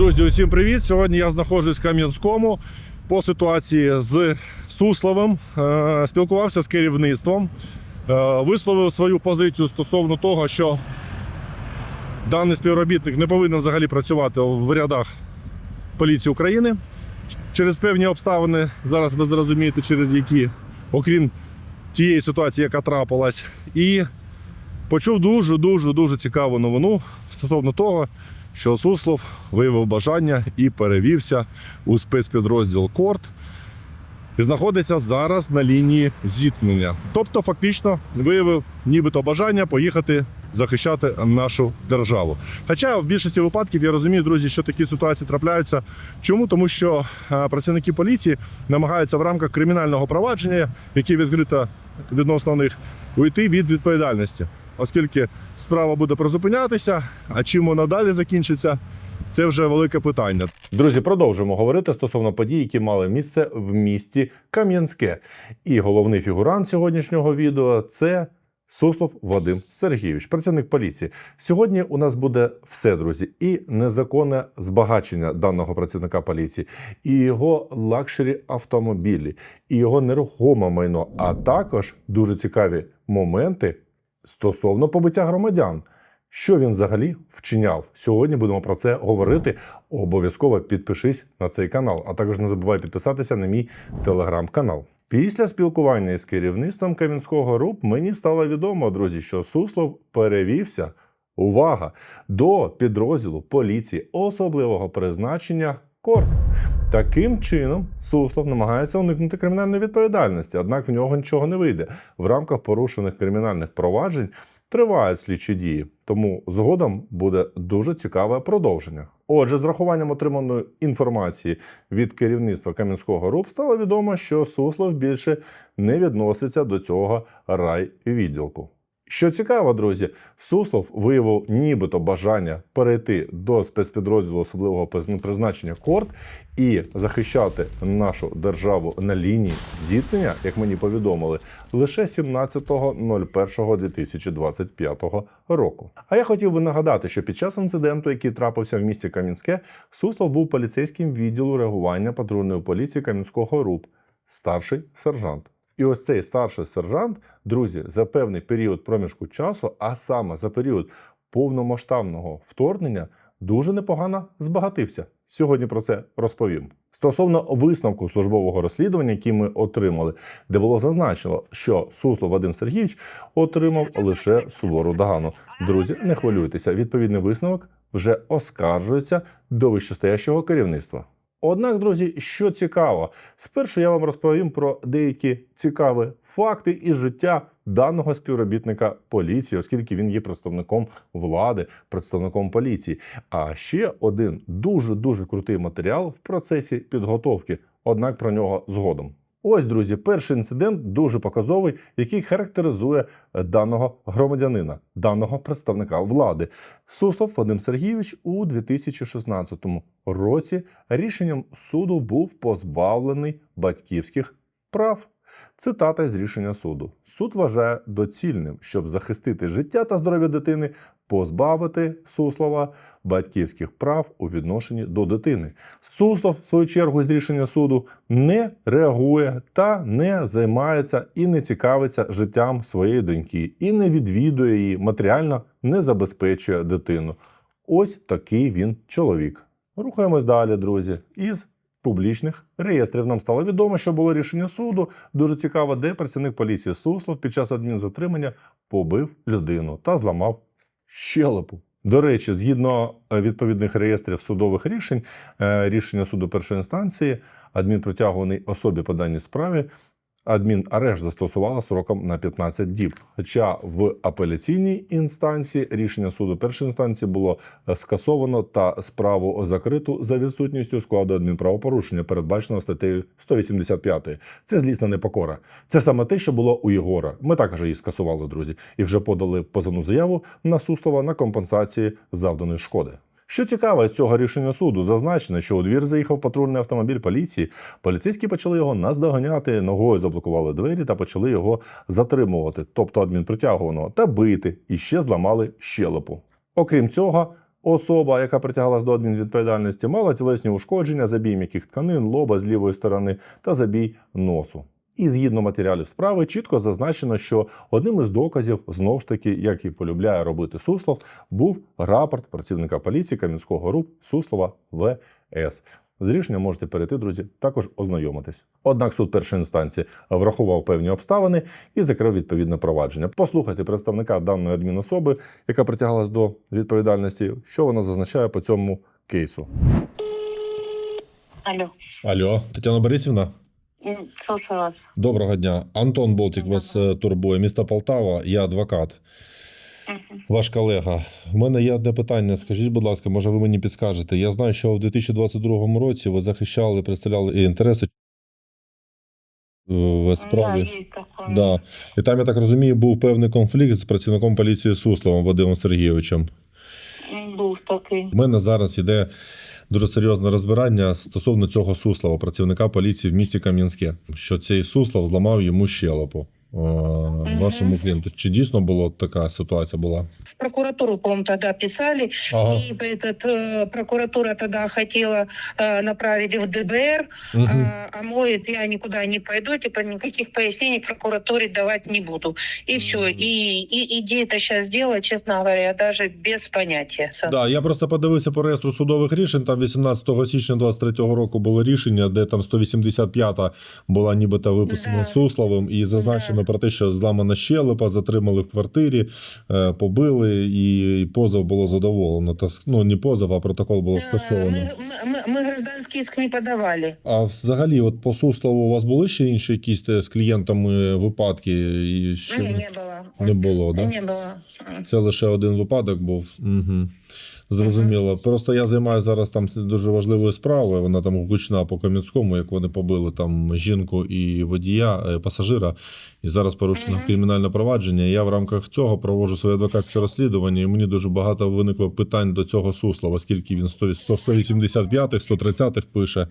Друзі, усім привіт! Сьогодні я знаходжусь в Кам'янському по ситуації з Сусловим. Е, Спілкувався з керівництвом, е, висловив свою позицію стосовно того, що даний співробітник не повинен взагалі працювати в рядах поліції України. Через певні обставини, зараз ви зрозумієте, через які, окрім тієї ситуації, яка трапилась, і почув дуже дуже дуже цікаву новину стосовно того, що Суслов виявив бажання і перевівся у спецпідрозділ Корт і знаходиться зараз на лінії зіткнення. Тобто, фактично, виявив нібито бажання поїхати захищати нашу державу. Хоча в більшості випадків я розумію, друзі, що такі ситуації трапляються. Чому? Тому що е, працівники поліції намагаються в рамках кримінального провадження, яке відкрито відносно них, уйти від відповідальності, оскільки справа буде призупинятися, а чим вона далі закінчиться. Це вже велике питання. Друзі, продовжуємо говорити стосовно подій, які мали місце в місті Кам'янське. І головний фігурант сьогоднішнього відео це Суслов Вадим Сергійович, працівник поліції. Сьогодні у нас буде все, друзі, і незаконне збагачення даного працівника поліції, і його лакшері автомобілі, і його нерухоме майно, а також дуже цікаві моменти стосовно побиття громадян. Що він взагалі вчиняв? Сьогодні будемо про це говорити. Обов'язково підпишись на цей канал, а також не забувай підписатися на мій телеграм-канал. Після спілкування із керівництвом Кам'янського РУП мені стало відомо, друзі, що Суслов перевівся. Увага! До підрозділу поліції особливого призначення КОР. Таким чином, Суслов намагається уникнути кримінальної відповідальності, однак в нього нічого не вийде. В рамках порушених кримінальних проваджень тривають слідчі дії, тому згодом буде дуже цікаве продовження. Отже, з рахуванням отриманої інформації від керівництва Кам'янського РУП стало відомо, що Суслов більше не відноситься до цього райвідділку. Що цікаво, друзі, Суслов виявив нібито бажання перейти до спецпідрозділу особливого призначення Корт і захищати нашу державу на лінії зіткнення, як мені повідомили, лише 17.01.2025 року. А я хотів би нагадати, що під час інциденту, який трапився в місті Кам'янське, Суслов був поліцейським відділу реагування патрульної поліції Кам'янського РУП, старший сержант. І ось цей старший сержант, друзі, за певний період проміжку часу, а саме за період повномасштабного вторгнення, дуже непогано збагатився. Сьогодні про це розповім. Стосовно висновку службового розслідування, який ми отримали, де було зазначено, що Суслов Вадим Сергійович отримав лише сувору догану. Друзі, не хвилюйтеся, відповідний висновок вже оскаржується до вищестоящого керівництва. Однак, друзі, що цікаво, спершу я вам розповім про деякі цікаві факти із життя даного співробітника поліції, оскільки він є представником влади, представником поліції. А ще один дуже дуже крутий матеріал в процесі підготовки. Однак про нього згодом. Ось, друзі, перший інцидент дуже показовий, який характеризує е, даного громадянина, даного представника влади. Суслов Вадим Сергійович у 2016 році рішенням суду був позбавлений батьківських прав. Цитата з рішення суду. Суд вважає доцільним, щоб захистити життя та здоров'я дитини, позбавити Суслова батьківських прав у відношенні до дитини. Суслов, в свою чергу, з рішення суду не реагує та не займається і не цікавиться життям своєї доньки, і не відвідує її, матеріально не забезпечує дитину. Ось такий він чоловік. Рухаємось далі, друзі. Із публічних реєстрів нам стало відомо, що було рішення суду. Дуже цікаво, де працівник поліції Суслов під час адмінзатримання побив людину та зламав щелепу. До речі, згідно е, відповідних реєстрів судових рішень, е, рішення суду першої інстанції, адмінпритягуваний особі по даній справі. Адмінарешт застосувала сроком на 15 діб. Хоча в апеляційній інстанції рішення суду першої інстанції було е, скасовано та справу закриту за відсутністю складу адмінправопорушення, передбаченого статтею 185. Це злісна непокора. Це саме те, що було у Єгора. Ми також її скасували, друзі, і вже подали позовну заяву на Суслова на компенсації завданої шкоди. Що цікаво, з цього рішення суду зазначено, що у двір заїхав патрульний автомобіль поліції. Поліцейські почали його наздоганяти, ногою заблокували двері та почали його затримувати, тобто адмінпритягуваного, та бити і ще зламали щелепу. Окрім цього, Особа, яка притягалась до адмінвідповідальності, мала тілесні ушкодження, забій м'яких тканин, лоба з лівої сторони та забій носу. І згідно матеріалів справи, чітко зазначено, що одним із доказів, знов ж таки, як і полюбляє робити Суслов, був рапорт працівника поліції Кам'янського РУП Суслова ВС. З рішенням можете перейти, друзі, також ознайомитись. Однак суд першої інстанції врахував певні обставини і закрив відповідне провадження. Послухайте представника даної адмінособи, яка притягалась до відповідальності, що вона зазначає по цьому кейсу. Алло, Алло, Тетяна Борисівна. Слушаю вас. Доброго дня. Антон Болтик вас е, турбує, місто Полтава, я адвокат. Ваш колега, в мене є одне питання. Скажіть, будь ласка, може ви мені підскажете? Я знаю, що в 2022 році ви захищали, представляли інтереси в справі. такое. Да. І там, я так розумію, був певний конфлікт з працівником поліції Сусловим Вадимом Сергійовичем. Був такий. У мене зараз іде дуже серйозне розбирання стосовно цього Суслова, працівника поліції в місті Кам'янське, що цей Суслов зламав йому щелепу. е, Вашому клієнту. Чи дійсно була така ситуація була? В прокуратуру, по-моему, тогда писали, Ага. и этот, э, прокуратура тогда хотела э, направить в ДБР, Угу. а, а мой, я никуда не пойду, типа никаких пояснений прокуратуре давать не буду. И все. Мгм. И, и иди это сейчас делать, честно говоря, даже без понятия. Да, я просто подивився по реєстру судових рішень. Там 18 січня 23 року було рішення, де там 185 була нібито виписана Да. Сусловим, і зазначено про те, що зламана щелепа, затримали в квартирі, е, побили, і, і позов було задоволено. Та с- ну не позов, а протокол було Да, скасовано. мы, мы, мы- мы гражданский иск не подавали. А взагалі, от по Суслову у вас були ще інші якісь е, з клієнтами випадки? І що Не, не было. не було, да? Не было. Це лише один випадок був. Угу. Зрозуміло. Просто я займаюся зараз там дуже важливою справою. Вона там гучна по Кам'янському, як вони побили там жінку і водія, е, пасажира. І зараз порушено Мгм. кримінальне провадження. Я в рамках цього проводжу своє адвокатське розслідування, і мені дуже багато виникло питань до цього сусла, оскільки він 100 100 185-х, 130-х пише.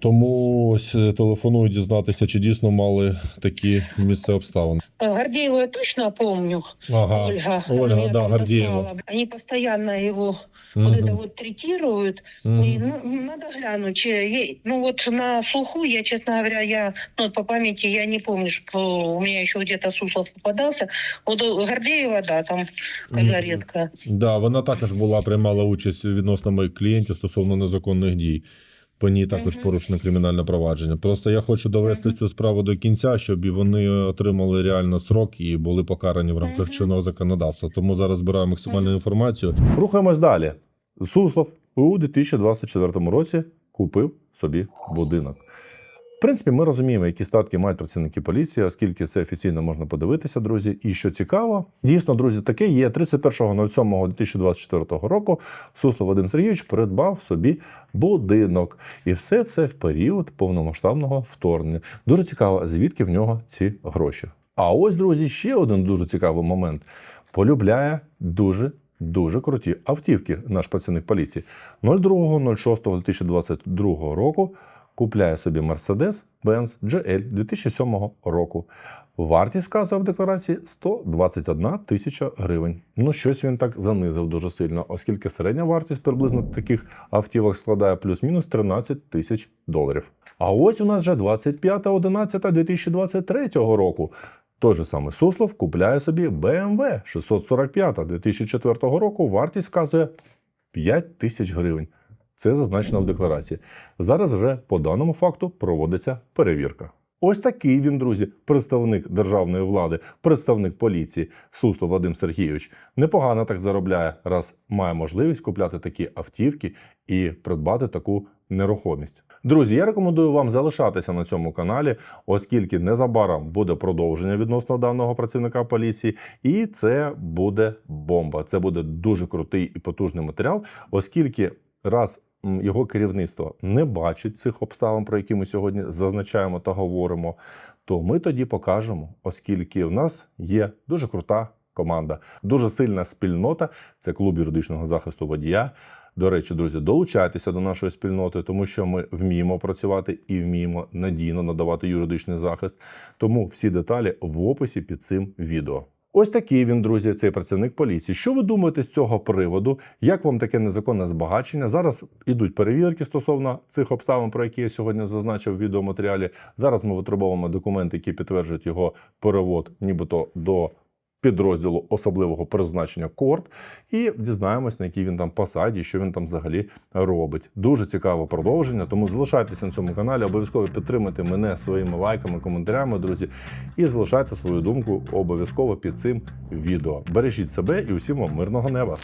Тому ось е, телефоную дізнатися, чи дійсно мали такі місця обставин. Э, Гордееву я точно помню. Ага. Ольга. Ольга, да, Гордеева. Они постоянно его вот это вот третируют. Мгм. И, ну, надо глянуть. е- Ну вот на слуху я, честно говоря, я ну, по памяти я не помню, что у меня еще где-то Суслов попадался. Вот Гордеева, да, там Мгм. заредка. Да, вона також була приймала участь відносно моїх клієнтів стосовно незаконних дій. По ній також порушено кримінальне провадження. Просто я хочу довести цю справу до кінця, щоб і вони отримали реально срок і були покарані в рамках чинного законодавства. Тому зараз збираю максимальну інформацію. Рухаємось далі. Суслов у 2024 році купив собі будинок. В принципі, ми розуміємо, які статки мають працівники поліції, оскільки це офіційно можна подивитися, друзі. І що цікаво, дійсно, друзі, таке є 31.07.2024 року. Суслов Вадим Сергійович придбав собі будинок. І все це в період повномасштабного вторгнення. Дуже цікаво, звідки в нього ці гроші. А ось, друзі, ще один дуже цікавий момент. Полюбляє дуже. Дуже круті автівки наш працівник поліції. 02.06.2022 року купляє собі Mercedes-Benz GL 2007 року. Вартість вказує в декларації 121 тисяча гривень. Ну, щось він так занизив дуже сильно, оскільки середня вартість приблизно таких автівок складає плюс-мінус 13 тисяч доларів. А ось у нас вже 25.11.2023 року. Той же самий Суслов купляє собі BMW 645 2004 року. Вартість вказує 5 тисяч гривень. Це зазначено в декларації. Зараз вже по даному факту проводиться перевірка. Ось такий він, друзі, представник державної влади, представник поліції Суслов Вадим Сергійович. Непогано так заробляє, раз має можливість купляти такі автівки і придбати таку нерухомість. Друзі, я рекомендую вам залишатися на цьому каналі, оскільки незабаром буде продовження відносно даного працівника поліції, і це буде бомба. Це буде дуже крутий і потужний матеріал, оскільки раз його керівництво не бачить цих обставин, про які ми сьогодні зазначаємо та говоримо, то ми тоді покажемо, оскільки в нас є дуже крута команда, дуже сильна спільнота. Це клуб юридичного захисту водія. До речі, друзі, долучайтеся до нашої спільноти, тому що ми вміємо працювати і вміємо надійно надавати юридичний захист. Тому всі деталі в описі під цим відео. Ось такий він, друзі, цей працівник поліції. Що ви думаєте з цього приводу? Як вам таке незаконне збагачення? Зараз ідуть перевірки стосовно цих обставин, про які я сьогодні зазначив в відеоматеріалі. Зараз ми витребовуємо документи, які підтверджують його перевод, нібито до підрозділу особливого призначення Корт, і дізнаємось, на якій він там посаді, що він там взагалі робить. Дуже цікаве продовження. Тому залишайтеся на цьому каналі. Обов'язково підтримуйте мене своїми лайками, коментарями, друзі, і залишайте свою думку обов'язково під цим відео. Бережіть себе і усім вам мирного неба.